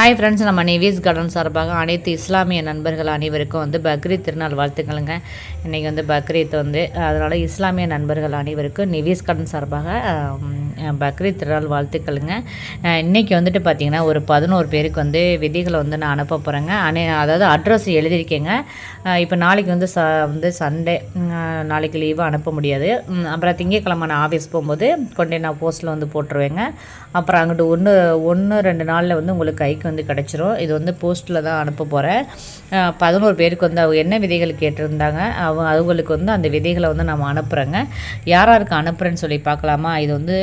Hi friends நம்ம Nevis garden சார்பாக அனைத்து இஸ்லாமிய நண்பர்கள் அனைவருக்கும் வந்து பக்ரீத் திருநாள் வாழ்த்துக்களுங்க. இன்றைக்கி வந்து பக்ரீத் வந்து அதனால் இஸ்லாமிய நண்பர்கள் அனைவருக்கும் நிவிஸ் கார்டன் சார்பாக பக்ரீத் திருநாள் வாழ்த்துக்களுங்க. இன்றைக்கி வந்துட்டு பார்த்திங்கன்னா ஒரு பதினோரு பேருக்கு வந்து விதிகளை வந்து நான் அனுப்ப போகிறேங்க அனை அதாவது அட்ரஸ் எழுதியிருக்கேங்க. இப்போ நாளைக்கு வந்து ச வந்து சண்டே நாளைக்கு லீவு அனுப்ப முடியாது. அப்புறம் திங்கக்கிழமை நான் ஆஃபீஸ் போகும்போது கொண்டே நான் போஸ்ட்டில் வந்து போட்டுருவேங்க. அப்புறம் அங்கிட்டு ஒன்று ஒன்று ரெண்டு நாளில் வந்து உங்களுக்கு கைக்கு வந்து கிடச்சிரும். இது வந்து போஸ்ட்டில் தான் அனுப்ப போகிறேன் பதினோரு பேருக்கு வந்து அவங்க என்ன விதைகள் கேட்டிருந்தாங்க அவங்க அவங்களுக்கு வந்து அந்த விதைகளை வந்து நம்ம அனுப்புகிறேங்க யார் யாருக்கு அனுப்புகிறேன்னு சொல்லி பார்க்கலாமா? இது வந்து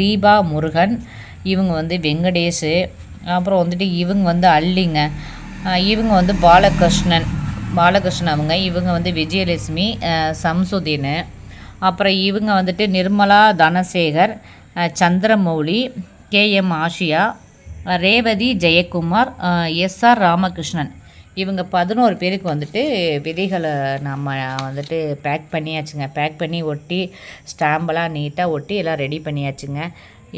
தீபா முருகன் இவங்க வந்து வெங்கடேஷ் அப்புறம் வந்துட்டு இவங்க வந்து அள்ளிங்க இவங்க வந்து பாலகிருஷ்ணன். பாலகிருஷ்ணன் அவங்க இவங்க வந்து விஜயலட்சுமி சம்சுதீன் சம்சுதீனு. அப்புறம் இவங்க வந்துட்டு நிர்மலா தனசேகர் சந்திரமௌலி சந்திரமௌலி கேஎம் ஆஷியா ரேவதி ஜெயக்குமார் எஸ்ஆர் ராமகிருஷ்ணன். இவங்க பதினோரு பேருக்கு வந்துட்டு விதைகளை நம்ம வந்துட்டு பேக் பண்ணியாச்சுங்க. பேக் பண்ணி ஒட்டி ஸ்டாம்பெல்லாம் நீட்டாக ஒட்டி எல்லாம் ரெடி பண்ணியாச்சுங்க.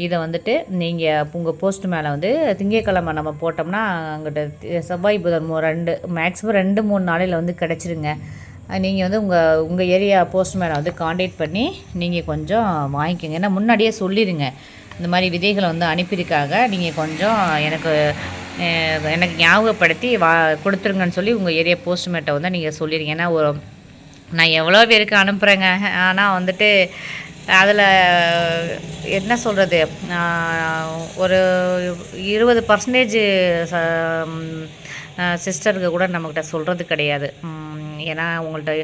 இதை வந்துட்டு நீங்கள் உங்கள் போஸ்ட் மேலே வந்து திங்கட்கிழமை நம்ம போட்டோம்னா அங்கிட்ட செவ்வாய் புதன் ரெண்டு மேக்ஸிமம் ரெண்டு மூணு நாளையில் வந்து கிடச்சிருங்க. நீங்கள் வந்து உங்கள் உங்கள் ஏரியா போஸ்ட் மேலே வந்து காண்டாக்ட் பண்ணி நீங்கள் கொஞ்சம் வாங்கிக்கோங்க. ஏன்னா முன்னாடியே சொல்லிடுங்க இந்த மாதிரி விதைகளை வந்து அனுப்பியிருக்காங்க. நீங்கள் கொஞ்சம் எனக்கு எனக்கு ஞாபகப்படுத்தி வா கொடுத்துருங்கன்னு சொல்லி உங்கள் ஏரியா போஸ்ட்மேட்டை வந்து நீங்கள் சொல்லிடுங்க ஏன்னா ஒரு நான் எவ்வளோ பேருக்கு அனுப்புகிறேங்க ஆனால் வந்துட்டு அதில் என்ன சொல்கிறது ஒரு இருபது பர்சன்டேஜ் சிஸ்டருக்கு கூட நம்மக்கிட்ட சொல்கிறது கிடையாது. ஏன்னா உங்கள்கிட்ட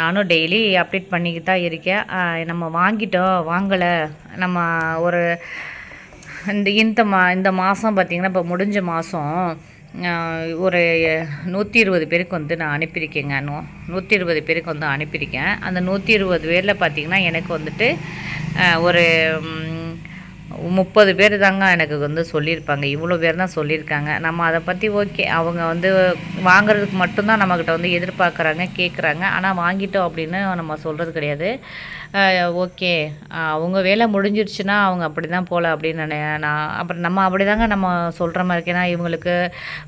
நானும் டெய்லி அப்டேட் பண்ணிக்கிட்டு தான் இருக்கேன். நம்ம வாங்கிட்டோம் வாங்கலை. நம்ம ஒரு இந்த இந்த மா இந்த மாதம் பார்த்திங்கன்னா இப்போ முடிஞ்ச மாதம் ஒரு நூற்றி இருபது பேருக்கு வந்து நான் அனுப்பியிருக்கேங்க. நூ நூற்றி இருபது பேருக்கு வந்து அனுப்பியிருக்கேன். அந்த நூற்றி இருபது பேரில் பார்த்திங்கன்னா எனக்கு வந்துட்டு ஒரு முப்பது பேர் தாங்க எனக்கு வந்து சொல்லியிருப்பாங்க. இவ்வளோ பேர் தான் சொல்லியிருக்காங்க. நம்ம அதை பற்றி ஓகே அவங்க வந்து வாங்குறதுக்கு மட்டும்தான் நம்மக்கிட்ட வந்து எதிர்பார்க்குறாங்க கேட்குறாங்க ஆனால் வாங்கிட்டோம் அப்படின்னு நம்ம சொல்கிறது கிடையாது. ஓகே. அவங்க வேலை முடிஞ்சிருச்சுன்னா அவங்க அப்படி தான் போகல அப்படின்னு நினை நான் அப்புறம் நம்ம அப்படி தாங்க நம்ம சொல்கிற மாதிரி இருக்கேன்னா இவங்களுக்கு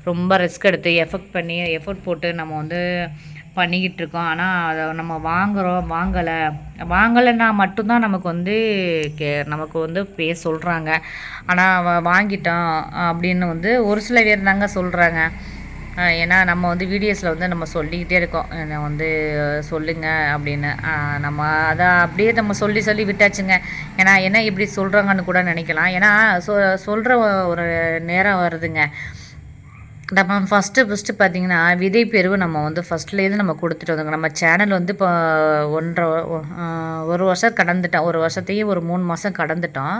ரொம்ப ரிஸ்க் எடுத்து எஃபெக்ட் பண்ணி எஃபோர்ட் போட்டு நம்ம வந்து பண்ணிக்கிட்டு இருக்கோம் ஆனால் அதை நம்ம வாங்குகிறோம் வாங்கலை. வாங்கலைன்னா மட்டும்தான் நமக்கு வந்து கே நமக்கு வந்து பே சொல்கிறாங்க ஆனால் வாங்கிட்டோம் அப்படின்னு வந்து ஒரு சில பேர் தாங்க சொல்கிறாங்க ஏன்னா நம்ம வந்து வீடியோஸில் வந்து நம்ம சொல்லிக்கிட்டே இருக்கோம். என்னை வந்து சொல்லுங்கள் அப்படின்னு. நம்ம அதை அப்படியே நம்ம சொல்லி சொல்லி விட்டாச்சுங்க. ஏன்னா என்ன இப்படி சொல்கிறாங்கன்னு கூட நினைக்கலாம். ஏன்னா சொ சொல்கிற ஒரு நேரம் வருதுங்க. நம்ம ஃபஸ்ட்டு ஃபஸ்ட்டு பார்த்தீங்கன்னா விதை பெருவு நம்ம வந்து ஃபஸ்ட்லேருந்து நம்ம கொடுத்துட்டு வந்தோங்க நம்ம சேனல் வந்து இப்போ ஒன்றரை ஒரு வருஷம் கடந்துட்டோம். ஒரு வருஷத்தையும் ஒரு மூணு மாதம் கடந்துட்டோம்.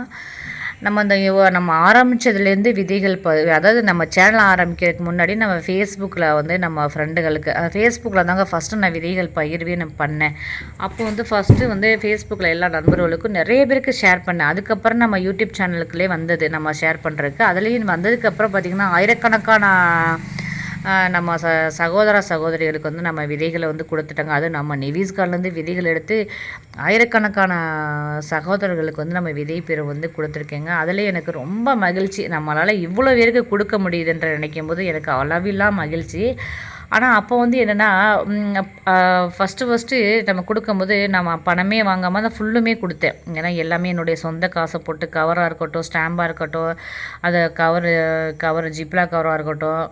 நம்ம அந்த நம்ம ஆரம்பித்ததுலேருந்து விதைகள் ப அதாவது நம்ம சேனல் ஆரம்பிக்கிறதுக்கு முன்னாடி நம்ம ஃபேஸ்புக்கில் வந்து நம்ம ஃப்ரெண்டுகளுக்கு ஃபேஸ்புக்கில் தாங்க ஃபஸ்ட்டு நான் விதைகள் பகிர்வே நான் பண்ணேன். அப்போ வந்து ஃபஸ்ட்டு வந்து ஃபேஸ்புக்கில் எல்லா நண்பர்களுக்கும் நிறைய பேருக்கு ஷேர் பண்ணேன். அதுக்கப்புறம் நம்ம யூடியூப் சேனலுக்குள்ளே வந்தது நம்ம ஷேர் பண்ணுறதுக்கு அதுலேயும் வந்ததுக்கப்புறம் பார்த்திங்கன்னா ஆயிரக்கணக்கான நம்ம ச சகோதர சகோதரிகளுக்கு வந்து நம்ம விதைகளை வந்து கொடுத்துட்டாங்க. அதுவும் நம்ம நிவிஸ்கார்லேருந்து விதைகள் எடுத்து ஆயிரக்கணக்கான சகோதரர்களுக்கு வந்து நம்ம விதை பெற வந்து கொடுத்துருக்கேங்க. அதில் எனக்கு ரொம்ப மகிழ்ச்சி. நம்மளால் இவ்வளோ பேருக்கு கொடுக்க முடியுதுன்ற நினைக்கும் போது எனக்கு அளவில்லா மகிழ்ச்சி. ஆனால் அப்போ வந்து என்னென்னா ஃபஸ்ட்டு ஃபஸ்ட்டு நம்ம கொடுக்கும்போது நம்ம பணமே வாங்காமல் தான் ஃபுல்லுமே கொடுத்தேன். ஏன்னா எல்லாமே என்னுடைய சொந்த காசை போட்டு கவராக இருக்கட்டும் ஸ்டாம்பாக இருக்கட்டும் அதை கவரு கவர் ஜிப்லா கவராக இருக்கட்டும்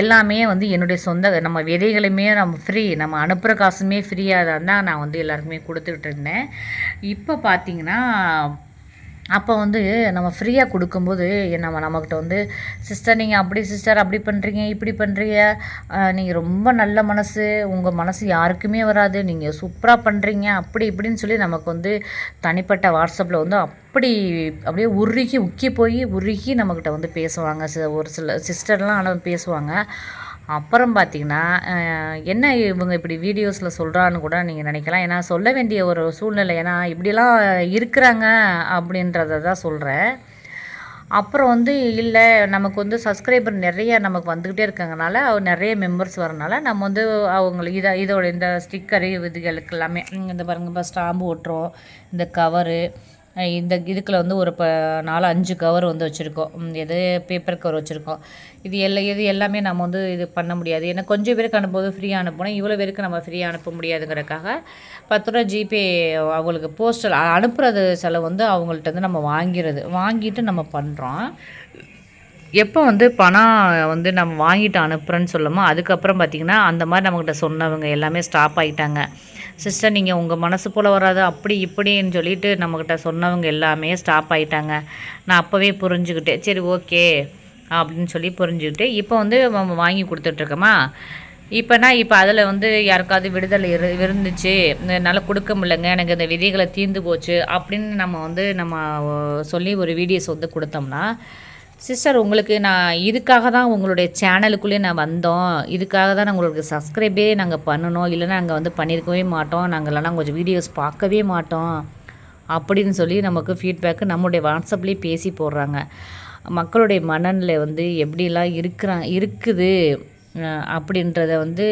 எல்லாமே வந்து என்னுடைய சொந்த நம்ம விதைகளுமே நம்ம ஃப்ரீ நம்ம அனுப்புகிற காசுமே ஃப்ரீயாக தான் நான் வந்து எல்லாருக்குமே கொடுத்துக்கிட்டு இருந்தேன். இப்போ பார்த்தீங்கன்னா அப்போ வந்து நம்ம ஃப்ரீயாக கொடுக்கும்போது நம்ம நம்மக்கிட்ட வந்து சிஸ்டர் நீங்கள் அப்படி சிஸ்டர் அப்படி பண்ணுறீங்க இப்படி பண்ணுறீங்க நீங்கள் ரொம்ப நல்ல மனசு. உங்கள் மனசு யாருக்குமே வராது. நீங்கள் சூப்பராக பண்ணுறீங்க அப்படி இப்படின்னு சொல்லி நமக்கு வந்து தனிப்பட்ட வாட்ஸ்அப்பில் வந்து அப்படி அப்படியே உருகி உக்கி போய் உருகி நம்மக்கிட்ட வந்து பேசுவாங்க. ஒரு சில சிஸ்டர்லாம் ஆனால் பேசுவாங்க. அப்புறம் பார்த்தீங்கன்னா என்ன இவங்க இப்படி வீடியோஸில் சொல்கிறான்னு கூட நீங்கள் நினைக்கலாம். ஏன்னா சொல்ல வேண்டிய ஒரு சூழ்நிலை ஏன்னா இப்படிலாம் இருக்கிறாங்க அப்படின்றத தான் சொல்கிறேன் அப்புறம் வந்து இல்லை நமக்கு வந்து சப்ஸ்கிரைபர் நிறைய நமக்கு வந்துக்கிட்டே இருக்கங்கனால அவ- நிறைய மெம்பர்ஸ் வரனால நம்ம வந்து அவங்களுக்கு இதை இதோட இந்த ஸ்டிக்கரு இதுகளுக்கு எல்லாமே இந்த பாருங்க இப்போ ஸ்டாம்பு ஓட்டுறோம் இந்த கவரு இந்த இதுக்குள்ள வந்து ஒரு இப்போ நாலு அஞ்சு கவர் வந்து வச்சுருக்கோம். எது பேப்பர் கவர் வச்சுருக்கோம். இது எல்லா இது எல்லாமே நம்ம வந்து இது பண்ண முடியாது. ஏன்னா கொஞ்சம் பேருக்கு அனுப்பும்போது ஃப்ரீயாக அனுப்பணும் இவ்வளோ பேருக்கு நம்ம ஃப்ரீயாக அனுப்ப முடியாதுங்கிறக்காக பத்து ரூபா ஜிபே அவங்களுக்கு போஸ்டல் அனுப்புறது செலவு வந்து அவங்கள்ட்ட வந்து நம்ம வாங்கிறது. வாங்கிட்டு நம்ம பண்ணுறோம் எப்போ வந்து பணம் வந்து நம்ம வாங்கிட்டு அனுப்புகிறேன்னு சொல்லுமோ அதுக்கப்புறம் பார்த்திங்கன்னா அந்த மாதிரி நம்மக்கிட்ட சொன்னவங்க எல்லாமே ஸ்டாப் ஆகிட்டாங்க சிஸ்டர் நீங்கள் உங்கள் மனசு போல் வராது அப்படி இப்படின்னு சொல்லிட்டு நம்மக்கிட்ட சொன்னவங்க எல்லாமே ஸ்டாப் ஆகிட்டாங்க நான் அப்போவே புரிஞ்சுக்கிட்டேன். சரி ஓகே அப்படின்னு சொல்லி புரிஞ்சுக்கிட்டு இப்போ வந்து நம்ம வாங்கி கொடுத்துட்ருக்கோமா இப்போனா இப்போ அதில் வந்து யாருக்காவது விடுதலை இரு இருந்துச்சு என்னால் கொடுக்க முடியலங்க எனக்கு இந்த விதிகளை தீர்ந்து போச்சு அப்படின்னு நம்ம வந்து நம்ம சொல்லி ஒரு வீடியோஸ் வந்து கொடுத்தோம்னா சிஸ்டர் உங்களுக்கு நான் இதுக்காக தான் உங்களுடைய சேனலுக்குள்ளே நான் வந்தோம். இதுக்காக தான் நான் உங்களுக்கு சப்ஸ்கிரைபே நாங்கள் பண்ணணும். இல்லைன்னா நாங்கள் வந்து பண்ணியிருக்கவே மாட்டோம். நாங்கள் இல்லைனா கொஞ்சம் வீடியோஸ் பார்க்கவே மாட்டோம். அப்படின்னு சொல்லி நமக்கு ஃபீட்பேக்கு நம்முடைய வாட்ஸ்அப்லேயே பேசி போடுறாங்க. மக்களுடைய மனநிலை வந்து எப்படிலாம் இருக்கிறாங்க இருக்குது அப்படின்றத வந்து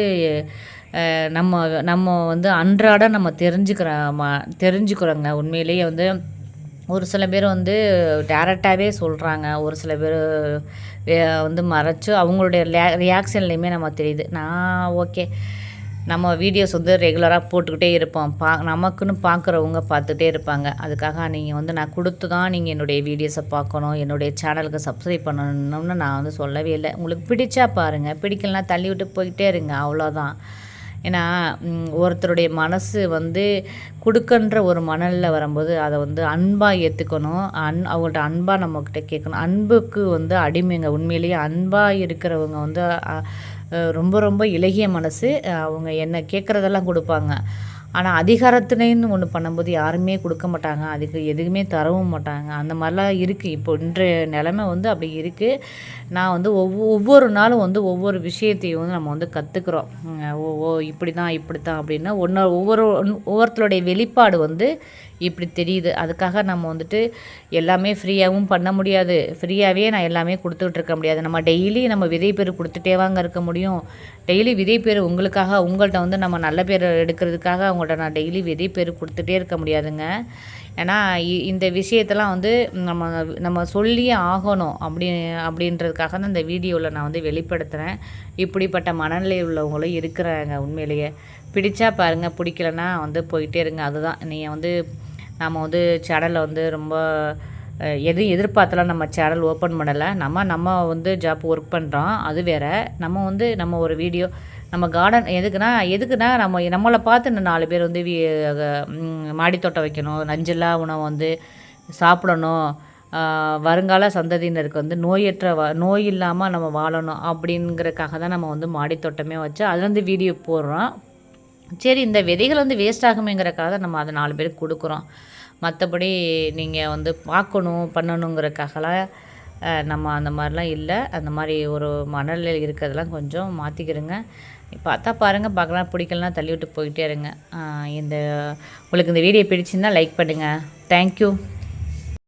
நம்ம நம்ம வந்து அன்றாட நம்ம தெரிஞ்சுக்கிற ம தெரிஞ்சுக்கிறோங்க. உண்மையிலேயே வந்து ஒரு சில பேர் வந்து டேரெக்டாகவே சொல்கிறாங்க ஒரு சில பேர் வந்து மறைச்சு அவங்களுடைய ரியாக்ஷன்லேயுமே நம்ம தெரியுது. நான் ஓகே நம்ம வீடியோஸ் வந்து ரெகுலராக போட்டுக்கிட்டே இருப்போம். பா நமக்குன்னு பார்க்குறவங்க பார்த்துட்டே இருப்பாங்க. அதுக்காக நீங்கள் வந்து நான் கொடுத்து தான் நீங்கள் என்னுடைய வீடியோஸை பார்க்கணும். என்னுடைய சேனலுக்கு சப்ஸ்கிரைப் பண்ணணும்னு நான் வந்து சொல்லவே இல்லை. உங்களுக்கு பிடிச்சா பாருங்கள் பிடிக்கலனா தள்ளி விட்டு போயிட்டே இருங்க. அவ்வளோதான் ஏன்னா ஒருத்தருடைய மனசு வந்து கொடுக்கன்ற ஒரு மணலில் வரும்போது அதை வந்து அன்பாக ஏற்றுக்கணும் அன் அவங்கள்ட்ட அன்பாக நம்மக்கிட்ட கேட்கணும். அன்புக்கு வந்து அடிமைங்க. உண்மையிலேயே அன்பாக இருக்கிறவங்க வந்து ரொம்ப ரொம்ப இலகிய மனசு. அவங்க என்ன கேட்குறதெல்லாம் கொடுப்பாங்க. ஆனால் அதிகாரத்துலேன்னு ஒன்று பண்ணும்போது யாருமே கொடுக்க மாட்டாங்க. அதுக்கு எதுவுமே தரவும் மாட்டாங்க. அந்த மாதிரிலாம் இருக்குது இப்போ இன்றைய நிலமை வந்து அப்படி இருக்குது நான் வந்து ஒவ்வொ ஒவ்வொரு நாளும் வந்து ஒவ்வொரு விஷயத்தையும் வந்து நம்ம வந்து கற்றுக்குறோம் ஓ ஓ இப்படி தான் இப்படி தான் அப்படின்னா. ஒன்று ஒவ்வொரு ஒவ்வொருத்தருடைய வெளிப்பாடு வந்து இப்படி தெரியுது. அதுக்காக நம்ம வந்துட்டு எல்லாமே ஃப்ரீயாகவும் பண்ண முடியாது. ஃப்ரீயாகவே நான் எல்லாமே கொடுத்துக்கிட்டு இருக்க முடியாது. நம்ம டெய்லி நம்ம விதை பேர் கொடுத்துட்டே வாங்க இருக்க முடியும். டெய்லி விதை பேர் உங்களுக்காக உங்கள்கிட்ட வந்து நம்ம நல்ல பேர் எடுக்கிறதுக்காக அவங்கள்ட்ட நான் டெய்லி விதை பேர் கொடுத்துட்டே இருக்க முடியாதுங்க. ஏன்னா இ- இந்த விஷயத்தெல்லாம் வந்து நம்ம நம்ம சொல்லியே ஆகணும் அப்படி அப்படின்றதுக்காக தான் இந்த வீடியோவில் நான் வந்து வெளிப்படுத்துகிறேன் இப்படிப்பட்ட மனநிலை உள்ளவங்களும் இருக்கிறாங்க உண்மையிலேயே. பிடிச்சா பாருங்கள் பிடிக்கலன்னா வந்து போயிட்டே இருங்க. அதுதான் நீங்கள் வந்து நாம் வந்து சேனலில் வந்து ரொம்ப எதுவும் எதிர்பார்த்தலாம் நம்ம சேனல் ஓப்பன் பண்ணலை. நம்ம நம்ம வந்து ஜாப் ஒர்க் பண்ணுறோம். அது வேற. நம்ம வந்து நம்ம ஒரு வீடியோ நம்ம கார்டன் எதுக்குன்னா எதுக்குன்னா நம்ம நம்மளை பார்த்து இன்னும் நாலு பேர் வந்து வீ- மாடித்தோட்டம் வைக்கணும் நஞ்சில்லா உணவு வந்து சாப்பிடணும் வருங்கால சந்ததியினருக்கு வந்து நோயற்ற வ நோய் இல்லாமல் நம்ம வாழணும் அப்படிங்கிறக்காக தான் நம்ம வந்து மாடித்தோட்டமே வச்சு அதுலேருந்து வீடியோ போடுறோம். சரி இந்த விதைகள் வந்து வேஸ்ட் ஆகுமேங்கிறக்காக தான் நம்ம அதை நாலு பேருக்கு கொடுக்குறோம். மற்றபடி நீங்கள் வந்து பார்க்கணும் பண்ணணுங்கிறக்காகலாம் நம்ம அந்த மாதிரிலாம் இல்லை. அந்த மாதிரி ஒரு மணலில் இருக்கிறதெல்லாம் கொஞ்சம் மாற்றிக்கிறோங்க பார்த்தா பாருங்கள் பார்க்கலாம் பிடிக்கலனா தள்ளி விட்டு போயிட்டே இருங்க. இந்த உங்களுக்கு இந்த வீடியோ பிடிச்சிருந்தா லைக் பண்ணுங்கள் தேங்க்யூ